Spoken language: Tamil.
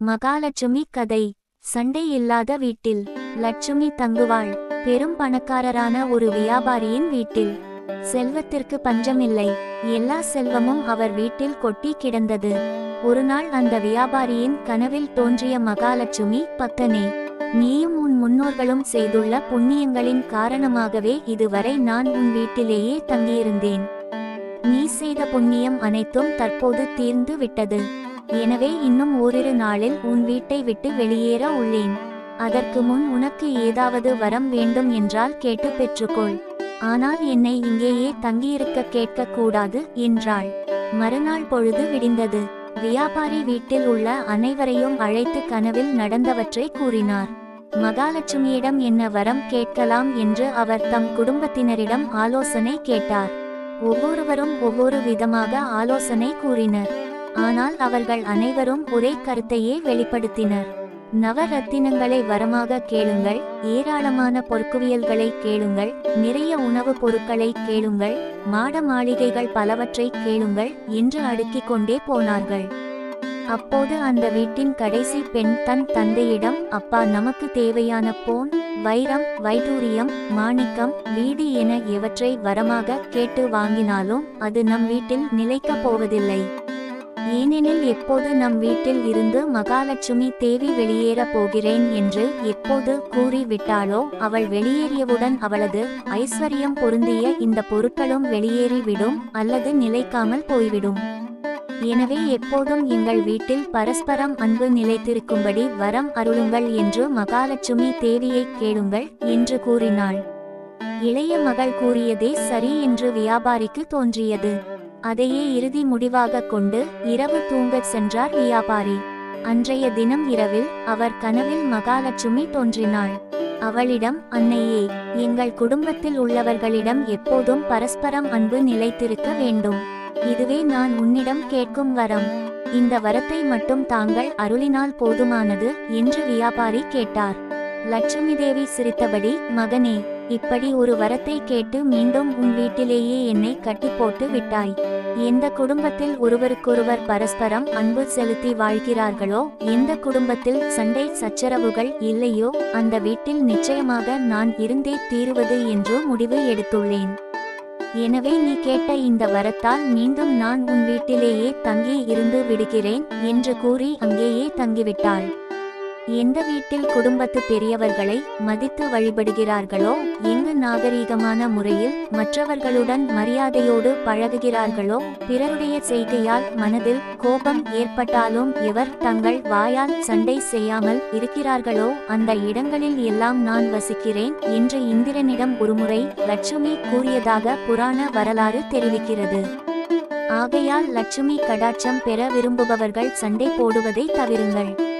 மகாலட்சுமி கதை. சண்டை இல்லாத வீட்டில். லட்சுமி தங்குவாள். பெரும் பணக்காரரான ஒரு வியாபாரியின் வீட்டில். செல்வத்திற்கு பஞ்சமில்லை. எல்லா செல்வமும் அவர் வீட்டில் கொட்டி கிடந்தது. ஒரு நாள் அந்த வியாபாரியின் கனவில் தோன்றிய மகாலட்சுமி பக்கனே நீயும் உன் முன்னோர்களும் செய்துள்ள புண்ணியங்களின் காரணமாகவே இதுவரை நான் உன் வீட்டிலேயே தங்கியிருந்தேன். நீ செய்த புண்ணியம் அனைத்தும் தற்போது தீர்ந்து விட்டது. எனவே இன்னும் ஓரிரு நாளில் உன் வீட்டை விட்டு வெளியேற உள்ளேன். அதற்கு முன் உனக்கு ஏதாவது வரம் வேண்டும் என்றால் கேட்டு பெற்றுக்கொள். ஆனால் என்னை இங்கேயே தங்கியிருக்க கேட்க கூடாது என்றாள். மறுநாள் பொழுது விடிந்தது. வியாபாரி வீட்டில் உள்ள அனைவரையும் அழைத்து கனவில் நடந்தவற்றை கூறினார். மகாலட்சுமியிடம் என்ன வரம் கேட்கலாம்? என்று அவர் தம் குடும்பத்தினரிடம் ஆலோசனை கேட்டார். ஒவ்வொருவரும் ஒவ்வொரு விதமாக ஆலோசனை கூறினர். ஆனால் அவர்கள் அனைவரும் ஒரே கருத்தையே வெளிப்படுத்தினர். நவரத்தினங்களை வரமாக கேளுங்கள் ஏராளமான பொற்குவியல்களை கேளுங்கள் நிறைய உணவுப் பொருட்களை கேளுங்கள் மாட மாளிகைகள் பலவற்றை கேளுங்கள் என்று அடுக்கிக் கொண்டே போனார்கள். அப்போது அந்த வீட்டின் கடைசி பெண் தன் தந்தையிடம் அப்பா நமக்கு தேவையான போன் வைரம் வைடூரியம் மாணிக்கம் வீடு என எவற்றை வரமாக கேட்டு வாங்கினாலும் அது நம் வீட்டில் நிலைக்கப் போவதில்லை. ஏனெனில் எப்போது நம் வீட்டில் இருந்து மகாலட்சுமி தேவி வெளியேறப் போகிறேன் என்று எப்போது கூறிவிட்டாளோ அவள் வெளியேறியவுடன் அவளது ஐஸ்வர்யம் பொருந்திய இந்த பொருட்களும் வெளியேறிவிடும் அல்லது நிலைக்காமல் போய்விடும். எனவே எப்போதும் எங்கள் வீட்டில் பரஸ்பரம் அன்பு நிலைத்திருக்கும்படி வரம் அருளுங்கள் என்று மகாலட்சுமி தேவியை கேளுங்கள் என்று கூறினாள். இளைய மகள் கூறியதே சரி என்று வியாபாரிக்கு தோன்றியது. அதையே இறுதி முடிவாக கொண்டு இரவு தூங்கச் சென்றார் வியாபாரி. அன்றைய தினம் இரவில் அவர் கனவில் மகாலட்சுமி தோன்றினாள். அவளிடம் அன்னையே எங்கள் குடும்பத்தில் உள்ளவர்களிடம் எப்போதும் பரஸ்பரம் அன்பு நிலைத்திருக்க வேண்டும். இதுவே நான் உன்னிடம் கேட்கும் வரம். இந்த வரத்தை மட்டும் தாங்கள் அருளினால் போதுமானது என்று வியாபாரி கேட்டார். லட்சுமி தேவி சிரித்தபடி மகனே இப்படி ஒரு வரத்தை கேட்டு மீண்டும் உன் வீட்டிலேயே என்னை கட்டி போட்டு விட்டாய். எந்த குடும்பத்தில் ஒருவருக்கொருவர் பரஸ்பரம் அன்பு செலுத்தி வாழ்கிறார்களோ எந்த குடும்பத்தில் சண்டை சச்சரவுகள் இல்லையோ அந்த வீட்டில் நிச்சயமாக நான் இருந்தே தீருவது என்று முடிவு எடுத்துள்ளேன். எனவே நீ கேட்ட இந்த வரத்தால் மீண்டும் நான் உன் வீட்டிலேயே தங்கி இருந்து விடுகிறேன் என்று கூறி அங்கேயே தங்கிவிட்டாள். எந்த வீட்டில் குடும்பத்து பெரியவர்களை மதித்து வழிபடுகிறார்களோ எங்கு நாகரீகமான முறையில் மற்றவர்களுடன் மரியாதையோடு பழகுகிறார்களோ பிறருடைய செய்கையால் மனதில் கோபம் ஏற்பட்டாலும் எவர் தங்கள் வாயால் சண்டை செய்யாமல் இருக்கிறார்களோ அந்த இடங்களில் எல்லாம் நான் வசிக்கிறேன் என்று இந்திரனிடம் ஒருமுறை லட்சுமி கூறியதாக புராண வரலாறு தெரிவிக்கிறது. ஆகையால் லட்சுமி கடாட்சம் பெற விரும்புபவர்கள் சண்டை போடுவதை தவிருங்கள்.